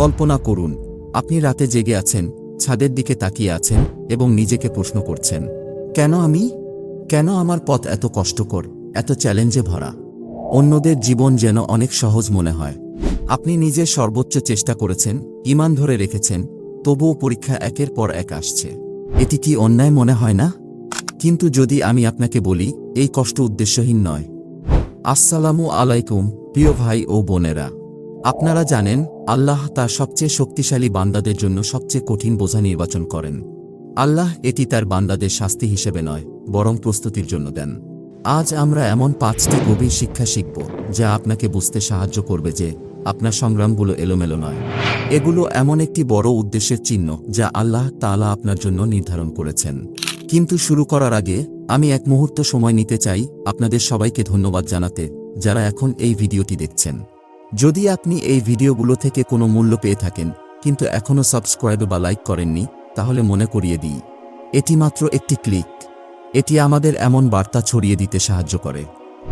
কল্পনা করুন, আপনি রাতে জেগে আছেন, ছাদের দিকে তাকিয়ে আছেন এবং নিজেকে প্রশ্ন করছেন, কেন আমি? কেন আমার পথ এত কষ্টকর, এত চ্যালেঞ্জে ভরা? অন্যদের জীবন যেন অনেক সহজ মনে হয়। আপনি নিজের সর্বোচ্চ চেষ্টা করেছেন, ইমান ধরে রেখেছেন, তবুও পরীক্ষা একের পর এক আসছে। এটি কি অন্যায় মনে হয় না? কিন্তু যদি আমি আপনাকে বলি, এই কষ্ট উদ্দেশ্যহীন নয়। আসসালামু আলাইকুম, প্রিয় ভাই ও বোনেরা। আপনারা জানেন, আল্লাহ তার সবচেয়ে শক্তিশালী বান্দাদের জন্য সবচেয়ে কঠিন বোঝা নির্বাচন করেন। আল্লাহ এটি তার বান্দাদের শাস্তি হিসেবে নয়, বরং প্রস্তুতির জন্য দেন। আজ আমরা এমন পাঁচটি গভীর শিক্ষা শিখব, যা আপনাকে বুঝতে সাহায্য করবে যে আপনার সংগ্রামগুলো এলোমেলো নয়। এগুলো এমন একটি বড় উদ্দেশ্যের চিহ্ন, যা আল্লাহ তাআলা আপনার জন্য নির্ধারণ করেছেন। কিন্তু শুরু করার আগে, আমি এক মুহূর্ত সময় নিতে চাই আপনাদের সবাইকে ধন্যবাদ জানাতে, যারা এখন এই ভিডিওটি দেখছেন। যদি আপনি এই ভিডিওগুলো থেকে কোনো মূল্য পেয়ে থাকেন, কিন্তু এখনও সাবস্ক্রাইব বা লাইক করেননি, তাহলে মনে করিয়ে দিই। এটি মাত্র একটি ক্লিক। এটি আমাদের এমন বার্তা ছড়িয়ে দিতে সাহায্য করে।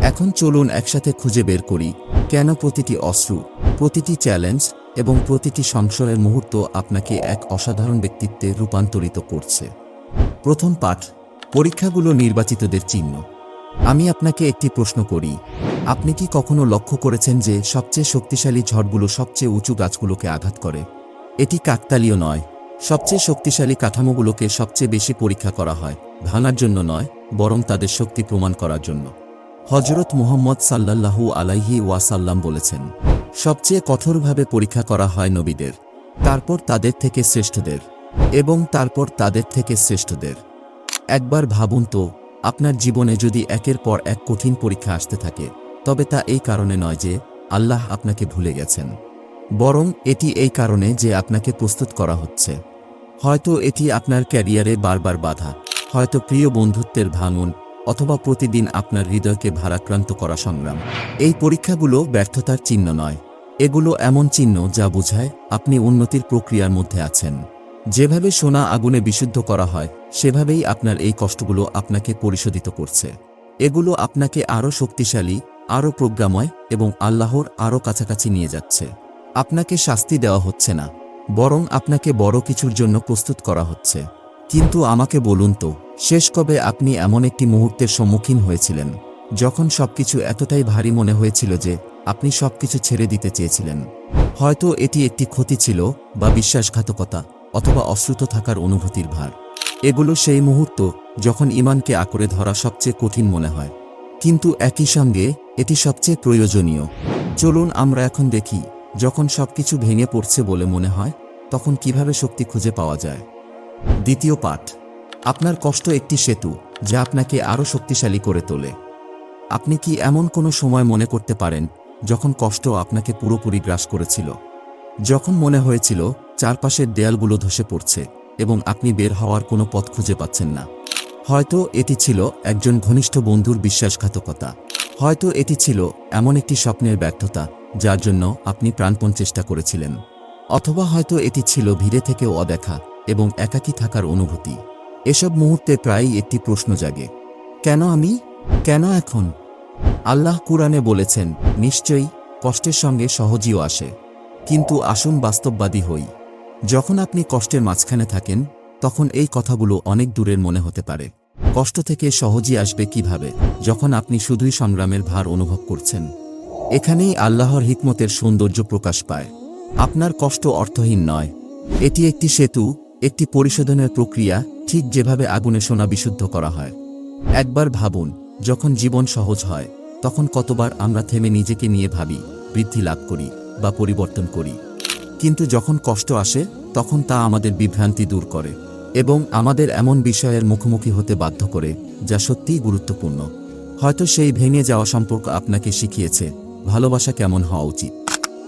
এখন চলুন একসাথে খুঁজে বের করি, কেন প্রতিটি অশ্রু, প্রতিটি চ্যালেঞ্জ এবং প্রতিটি সংশয়ের মুহূর্ত আপনাকে এক অসাধারণ ব্যক্তিত্বে রূপান্তরিত করছে। প্রথম পাঠ, পরীক্ষাগুলো নির্বাচিতদের চিহ্ন। আমি আপনাকে একটি প্রশ্ন করি। আপনি কি কখনো লক্ষ্য করেছেন যে সবচেয়ে শক্তিশালী ঝড়গুলো সবচেয়ে উঁচু গাছগুলোকে আঘাত করে? এটি কাকতালীয় নয়। সবচেয়ে শক্তিশালী কাঠামোগুলোকে সবচেয়ে বেশি পরীক্ষা করা হয়, ভাঙার জন্য নয়, বরং তাদের শক্তি প্রমাণ করার জন্য। হজরত মুহম্মদ সাল্লাল্লাহু আলাইহি ওয়াসাল্লাম বলেছেন, সবচেয়ে কঠোরভাবে পরীক্ষা করা হয় নবীদের, তারপর তাদের থেকে শ্রেষ্ঠদের, এবং তারপর তাদের থেকে শ্রেষ্ঠদের। একবার ভাবুন তো আপনার জীবনে যদি একের পর এক কঠিন পরীক্ষা আসতে থাকে, তবে তা এই কারণে নয় যে আল্লাহ আপনাকে ভুলে গেছেন। বরং এটি এই কারণে যে আপনাকে প্রস্তুত করা হচ্ছে। হয়তো এটি আপনার ক্যারিয়ারে বারবার বাধা, হয়তো প্রিয় বন্ধুত্বের ভাঙন, অথবা প্রতিদিন আপনার হৃদয়কে ভারাক্রান্ত করা সংগ্রাম। এই পরীক্ষাগুলো ব্যর্থতার চিহ্ন নয়। এগুলো এমন চিহ্ন যা বোঝায় আপনি উন্নতির প্রক্রিয়ার মধ্যে আছেন। যেভাবে সোনা আগুনে বিশুদ্ধ করা হয় সেভাবেই আপনার এই কষ্টগুলো আপনাকে পরিশোধিত করছে। এগুলো আপনাকে আরও শক্তিশালী, আরও প্রজ্ঞাময় এবং আল্লাহর আরও কাছাকাছি নিয়ে যাচ্ছে। আপনাকে শাস্তি দেওয়া হচ্ছে না, বরং আপনাকে বড় কিছুর জন্য প্রস্তুত করা হচ্ছে। কিন্তু আমাকে বলুন তো, শেষ কবে আপনি এমন একটি মুহূর্তের সম্মুখীন হয়েছিলেন, যখন সবকিছু এতটাই ভারী মনে হয়েছিল যে আপনি সবকিছু ছেড়ে দিতে চেয়েছিলেন? হয়তো এটি একটি ক্ষতি ছিল বা বিশ্বাসঘাতকতা অথবা অশ্রুত থাকার অনুভূতির ভার। এগুলো সেই মুহূর্ত যখন ইমানকে আঁকড়ে ধরা সবচেয়ে কঠিন মনে হয়। কিন্তু একই সঙ্গে এটি সবচেয়ে প্রয়োজনীয়। চলুন আমরা এখন দেখি, যখন সবকিছু ভেঙে পড়ছে বলে মনে হয়, তখন কীভাবে শক্তি খুঁজে পাওয়া যায়। দ্বিতীয় পাঠ। আপনার কষ্ট একটি সেতু, যা আপনাকে আরও শক্তিশালী করে তোলে। আপনি কি এমন কোনো সময় মনে করতে পারেন, যখন কষ্ট আপনাকে পুরোপুরি গ্রাস করেছিল? যখন মনে হয়েছিল, চারপাশের দেয়ালগুলো ধসে পড়ছে। এবং আপনি বের হওয়ার কোনো পথ খুঁজে পাচ্ছেন না। হয়তো এটি ছিল একজন ঘনিষ্ঠ বন্ধুর বিশ্বাসঘাতকতা। হয়তো এটি ছিল এমন একটি স্বপ্নের ব্যর্থতা, যার জন্য আপনি প্রাণপণ চেষ্টা করেছিলেন। অথবা হয়তো এটি ছিল ভিড়ে থেকেও অদেখা এবং একাকী থাকার অনুভূতি। এসব মুহূর্তে প্রায়ই একটি প্রশ্ন জাগে, কেন আমি? কেন এখন? আল্লাহ কুরআনে বলেছেন, নিশ্চয়ই কষ্টের সঙ্গে সহজীও আসে, কিন্তু আসুন বাস্তববাদী হই। যখন আপনি কষ্টের মাঝখানে থাকেন, তখন এই কথাগুলো অনেক দূরের মনে হতে পারে। কষ্ট থেকে সহজই আসবে কীভাবে, যখন আপনি শুধুই সংগ্রামের ভার অনুভব করছেন। এখানেই আল্লাহর হিকমতের সৌন্দর্য প্রকাশ পায়। আপনার কষ্ট অর্থহীন নয়। এটি একটি সেতু, একটি পরিশোধনের প্রক্রিয়া, ঠিক যেভাবে আগুনে সোনা বিশুদ্ধ করা হয়। একবার ভাবুন, যখন জীবন সহজ হয়, তখন কতবার আমরা থেমে নিজেকে নিয়ে ভাবি, বৃদ্ধি লাভ করি বা পরিবর্তন করি। কিন্তু যখন কষ্ট আসে, তখন তা আমাদের বিভ্রান্তি দূর করে এবং আমাদের এমন বিষয়ের মুখোমুখি হতে বাধ্য করে, যা সত্যিই গুরুত্বপূর্ণ। হয়তো সেই ভেঙে যাওয়া সম্পর্ক আপনাকে শিখিয়েছে, ভালোবাসা কেমন হওয়া উচিত।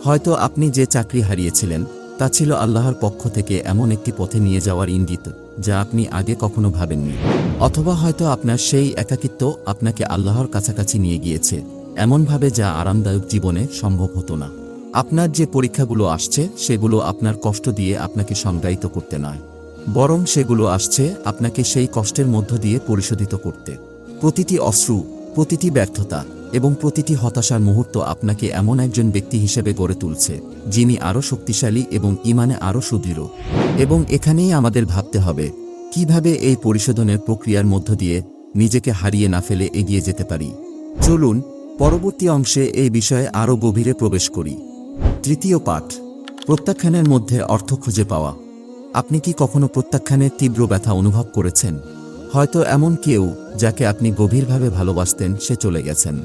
হয়তো আপনি যে চাকরি হারিয়েছিলেন, তা ছিল আল্লাহর পক্ষ থেকে এমন একটি পথে নিয়ে যাওয়ার ইঙ্গিত, যা আপনি আগে কখনো ভাবেননি। অথবা হয়তো আপনার সেই একাকিত্ব আপনাকে আল্লাহর কাছাকাছি নিয়ে গিয়েছে, এমনভাবে যা আরামদায়ক জীবনে সম্ভব হতো না। আপনার যে পরীক্ষাগুলো আসছে, সেগুলো আপনার কষ্ট দিয়ে আপনাকে সংজ্ঞায়িত করতে নয়। বরং সেগুলো আসছে আপনাকে সেই কষ্টের মধ্য দিয়ে পরিশোধিত করতে। প্রতিটি অশ্রু, প্রতিটি ব্যর্থতা এবং প্রতিটি হতাশার মুহূর্ত আপনাকে এমন একজন ব্যক্তি হিসেবে গড়ে তুলছে, যিনি আরও শক্তিশালী এবং ইমানে আরও সুদৃঢ়। এবং এখানেই আমাদের ভাবতে হবে, কীভাবে এই পরিশোধনের প্রক্রিয়ার মধ্য দিয়ে নিজেকে হারিয়ে না ফেলে এগিয়ে যেতে পারি। চলুন, পরবর্তী অংশে এই বিষয়ে আরও গভীরে প্রবেশ করি। তৃতীয় পাঠ, প্রত্যাখ্যানের মধ্যে অর্থ খুঁজে পাওয়া। আপনি কি কখনো প্রত্যাখ্যানের তীব্র ব্যথা অনুভব করেছেন? হয়তো এমন কেউ যাকে আপনি গভীরভাবে ভালোবাসতেন, সে চলে গেছেন।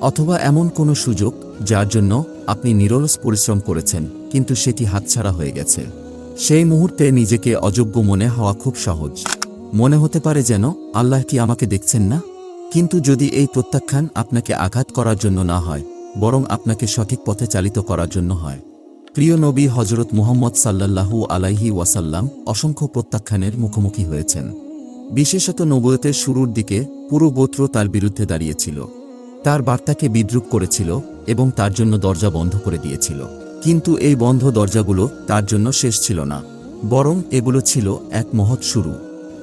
অথবা এমন কোনো সুযোগ যার জন্য আপনি নিরলস পরিশ্রম করেছেন, কিন্তু সেটি হাতছাড়া হয়ে গেছে। সেই মুহূর্তে নিজেকে অযোগ্য মনে হওয়া খুব সহজ। মনে হতে পারে যেন, আল্লাহ কি আমাকে দেখছেন না? কিন্তু যদি এই প্রত্যাখ্যান আপনাকে আঘাত করার জন্য না হয় বরং আপনাকে সঠিক পথে চালিত করার জন্য হয়। প্রিয় নবী হজরত মুহম্মদ সাল্লাল্লাহু আলাইহি ওয়াসাল্লাম অসংখ্য প্রত্যাখ্যানের মুখোমুখি হয়েছেন। বিশেষত নবয়তের শুরুর দিকে পুরো গোত্র তার বিরুদ্ধে দাঁড়িয়েছিল। তার বার্তাকে বিদ্রুপ করেছিল এবং তার জন্য দরজা বন্ধ করে দিয়েছিল। কিন্তু এই বন্ধ দরজাগুলো তার জন্য শেষ ছিল না। বরং এগুলো ছিল এক মহৎ শুরু।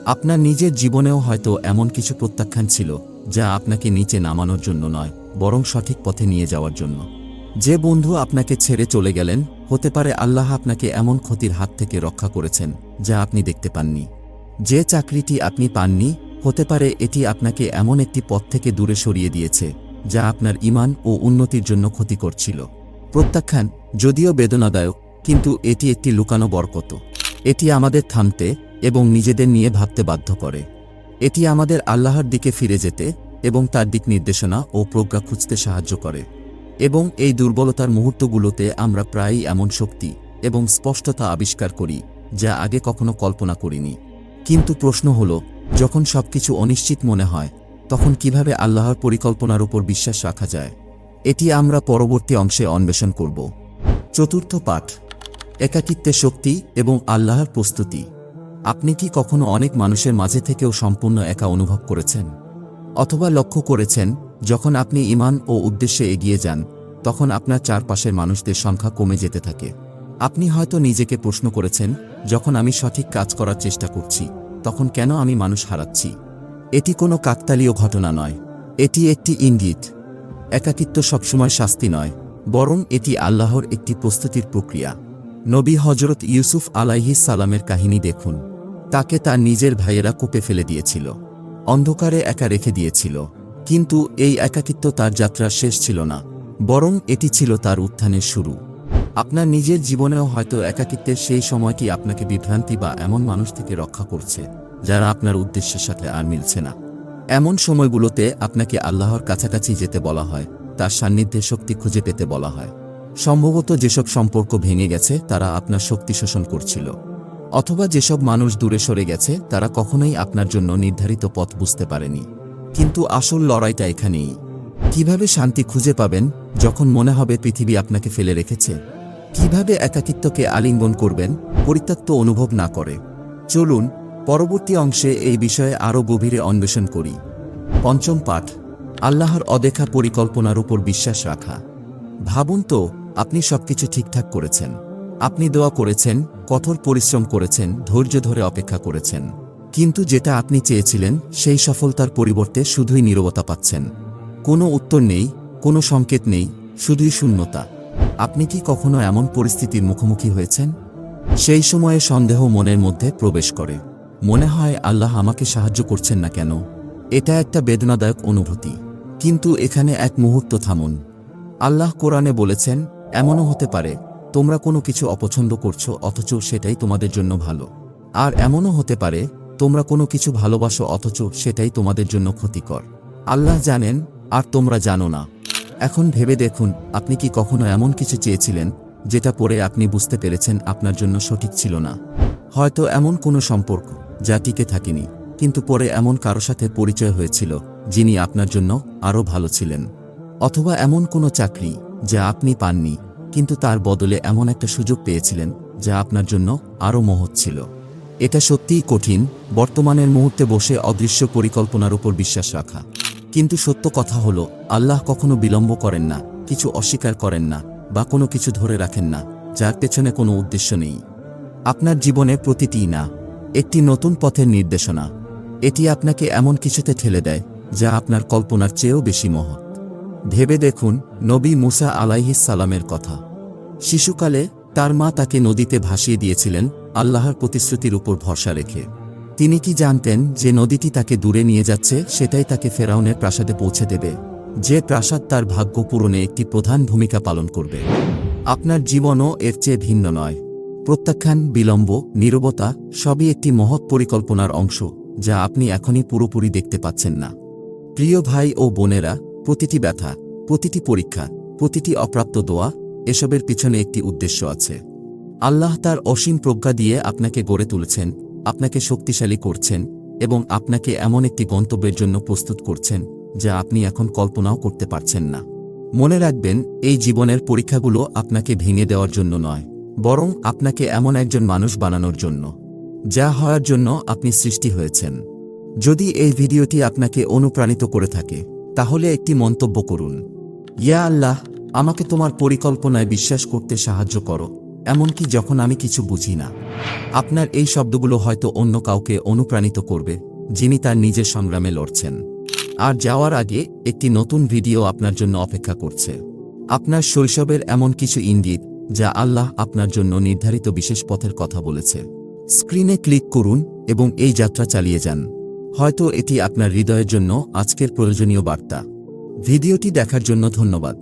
আপনার নিজের জীবনেও হয়তো এমন কিছু প্রত্যাখ্যান ছিল যা আপনাকে নিচে নামানোর জন্য নয়। বরং সঠিক পথে নিয়ে যাওয়ার জন্য। যে বন্ধু আপনাকে ছেড়ে চলে গেলেন, হতে পারে আল্লাহ আপনাকে এমন ক্ষতির হাত থেকে রক্ষা করেছেন, যা আপনি দেখতে পাননি। যে চাকরিটি আপনি পাননি, হতে পারে এটি আপনাকে এমন একটি পথ থেকে দূরে সরিয়ে দিয়েছে, যা আপনার ইমান ও উন্নতির জন্য ক্ষতি করছিল। প্রত্যাখ্যান, যদিও বেদনাদায়ক, কিন্তু এটি একটি লুকানো বরকত। এটি আমাদের থামতে এবং নিজেদের নিয়ে ভাবতে বাধ্য করে। এটি আমাদের আল্লাহর দিকে ফিরে যেতে এবং তার দিক নির্দেশনা ও প্রজ্ঞা খুঁজতে সাহায্য করে। এবং এই দুর্বলতার মুহূর্তগুলোতে আমরা প্রায়ই এমন শক্তি এবং স্পষ্টতা আবিষ্কার করি, যা আগে কখনো কল্পনা করিনি। কিন্তু প্রশ্ন হল, যখন সবকিছু অনিশ্চিত মনে হয়, তখন কীভাবে আল্লাহর পরিকল্পনার উপর বিশ্বাস রাখা যায়? এটি আমরা পরবর্তী অংশে অন্বেষণ করব। চতুর্থ পাঠ একাকিত্বে শক্তি এবং আল্লাহর প্রস্তুতি। আপনি কি কখনো অনেক মানুষের মাঝে থেকেও সম্পূর্ণ একা অনুভব করেছেন? অথবা লক্ষ্য করেছেন, যখন আপনি ইমান ও উদ্দেশ্যে এগিয়ে যান, তখন আপনার চারপাশের মানুষদের সংখ্যা কমে যেতে থাকে। আপনি হয়তো নিজেকে প্রশ্ন করেছেন, যখন আমি সঠিক কাজ করার চেষ্টা করছি, তখন কেন আমি মানুষ হারাচ্ছি? এটি কোনো কাকতালীয় ঘটনা নয়। এটি একটি ইঙ্গিত। একাকিত্ব সবসময় শাস্তি নয়, বরং এটি আল্লাহর একটি প্রস্তুতির প্রক্রিয়া। নবী হজরত ইউসুফ আলাইহিস সালামের কাহিনী দেখুন। তাকে তার নিজের ভাইয়েরা কোপে ফেলে দিয়েছিল। অন্ধকারে একা রেখে দিয়েছিল, কিন্তু এই একাকিত্ব তার যাত্রার শেষ ছিল না, বরং এটি ছিল তার উত্থানের শুরু। আপনার নিজের জীবনেও হয়তো একাকিত্বের সেই সময়টি আপনাকে বিভ্রান্তি বা এমন মানুষ থেকে রক্ষা করছে, যারা আপনার উদ্দেশ্যের সাথে আর মিলছে না। এমন সময়গুলোতে আপনাকে আল্লাহর কাছাকাছি যেতে বলা হয়, তার সান্নিধ্যে শক্তি খুঁজে পেতে বলা হয়। সম্ভবত যেসব সম্পর্ক ভেঙে গেছে, তারা আপনার শক্তি শোষণ করছিল। অথবা যেসব মানুষ দূরে সরে গেছে, তারা কখনোই আপনার জন্য নির্ধারিত পথ বুঝতে পারেনি। কিন্তু আসল লড়াইটা এখানেই। কীভাবে শান্তি খুঁজে পাবেন যখন মনে হবে পৃথিবী আপনাকে ফেলে রেখেছে? কীভাবে একাকিত্বকে আলিঙ্গন করবেন, পরিত্যক্ত অনুভব না করে? চলুন, পরবর্তী অংশে এই বিষয়ে আরও গভীরে অন্বেষণ করি। পঞ্চম পাঠ, আল্লাহর অদেখা পরিকল্পনার উপর বিশ্বাস রাখা। ভাবুন তো, আপনি সবকিছু ঠিকঠাক করেছেন। আপনি দোয়া করেছেন, কঠোর পরিশ্রম করেছেন, ধৈর্য ধরে অপেক্ষা করেছেন। কিন্তু যেটা আপনি চেয়েছিলেন, সেই সফলতার পরিবর্তে শুধুই নীরবতা পাচ্ছেন। কোনো উত্তর নেই, কোনো সংকেত নেই, শুধুই শূন্যতা। আপনি কি কখনো এমন পরিস্থিতির মুখোমুখি হয়েছেন? সেই সময়ে সন্দেহ মনের মধ্যে প্রবেশ করে। মনে হয় আল্লাহ আমাকে সাহায্য করছেন না কেন? এটা একটা বেদনাদায়ক অনুভূতি। কিন্তু এখানে এক মুহূর্ত থামুন। আল্লাহ কোরআনে বলেছেন, এমনও হতে পারে। তোমরা কোনো কিছু অপছন্দ করছ, অথচ সেটাই তোমাদের জন্য ভালো। আর এমনও হতে পারে, তোমরা কোনো কিছু ভালোবাসো, অথচ সেটাই তোমাদের জন্য ক্ষতিকর। আল্লাহ জানেন, আর তোমরা জানো না। এখন ভেবে দেখুন, আপনি কি কখনো এমন কিছু চেয়েছিলেন, যেটা পরে আপনি বুঝতে পেরেছেন আপনার জন্য সঠিক ছিল না। হয়তো এমন কোনো সম্পর্ক, যা টিকে থাকেনি, কিন্তু পরে এমন কারও সাথে পরিচয় হয়েছিল, যিনি আপনার জন্য আরও ভালো ছিলেন। অথবা এমন কোনো চাকরি, যা আপনি পাননি কিন্তু তার বদলে এমন একটা সুযোগ পেয়েছিলেন, যা আপনার জন্য আরও মহৎ ছিল। এটা সত্যিই কঠিন, বর্তমানের মুহূর্তে বসে অদৃশ্য পরিকল্পনার উপর বিশ্বাস রাখা। কিন্তু সত্য কথা হলো, আল্লাহ কখনো বিলম্ব করেন না, কিছু অস্বীকার করেন না, বা কোনো কিছু ধরে রাখেন না, যার পেছনে কোনো উদ্দেশ্য নেই। আপনার জীবনে প্রতিটি না, একটি নতুন পথের নির্দেশনা। এটি আপনাকে এমন কিছুতে ঠেলে দেয়, যা আপনার কল্পনার চেয়েও বেশি মহৎ। ভেবে দেখুন নবী মুসা সালামের কথা। শিশুকালে তার মা তাকে নদীতে ভাসিয়ে দিয়েছিলেন, আল্লাহর প্রতিশ্রুতির উপর ভরসা রেখে। তিনি কি জানতেন যে নদীটি তাকে দূরে নিয়ে যাচ্ছে, সেটাই তাকে ফেরাউনের প্রাসাদে পৌঁছে দেবে। যে প্রাসাদ তার ভাগ্য পূরণে একটি প্রধান ভূমিকা পালন করবে। আপনার জীবনও এর চেয়ে ভিন্ন নয়। প্রত্যাখ্যান, বিলম্ব, নীরবতা সবই একটি মহৎ পরিকল্পনার অংশ, যা আপনি এখনই পুরোপুরি দেখতে পাচ্ছেন না। প্রিয় ভাই ও বোনেরা প্রতিটি ব্যথা, প্রতিটি পরীক্ষা, প্রতিটি অপ্রাপ্ত দোয়া এসবের পিছনে একটি উদ্দেশ্য আছে। আল্লাহ তার অসীম প্রজ্ঞা দিয়ে আপনাকে গড়ে তুলেছেন, আপনাকে শক্তিশালী করছেন এবং আপনাকে এমন একটি গন্তব্যের জন্য প্রস্তুত করছেন যা আপনি এখন কল্পনাও করতে পারছেন না। মনে রাখবেন, এই জীবনের পরীক্ষাগুলো আপনাকে ভেঙে দেওয়ার জন্য নয়, বরং আপনাকে এমন একজন মানুষ বানানোর জন্য, যা হওয়ার জন্য আপনি সৃষ্টি হয়েছেন। যদি এই ভিডিওটি আপনাকে অনুপ্রাণিত করে থাকে তাহলে একটি মন্তব্য করুন। ইয়া আল্লাহ, আমাকে তোমার পরিকল্পনায় বিশ্বাস করতে সাহায্য করো, এমনকি যখন আমি কিছু বুঝি না। আপনার এই শব্দগুলো হয়তো অন্য কাউকে অনুপ্রাণিত করবে, যিনি তার নিজের সংগ্রামে লড়ছেন। আর যাওয়ার আগে একটি নতুন ভিডিও আপনার জন্য অপেক্ষা করছে। আপনার শৈশবের এমন কিছু ইঙ্গিত, যা আল্লাহ আপনার জন্য নির্ধারিত বিশেষ পথের কথা বলেছে। স্ক্রিনে ক্লিক করুন এবং এই যাত্রা চালিয়ে যান। হয়তো এটি আপনার হৃদয়ের জন্য আজকের প্রয়োজনীয় বার্তা। ভিডিওটি দেখার জন্য ধন্যবাদ।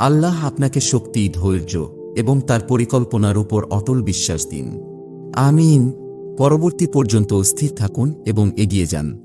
আল্লাহ আপনাকে শক্তি, ধৈর্য এবং তার পরিকল্পনার উপর অটল বিশ্বাস দিন। আমিন। পরবর্তী পর্যন্ত স্থির থাকুন এবং এগিয়ে যান।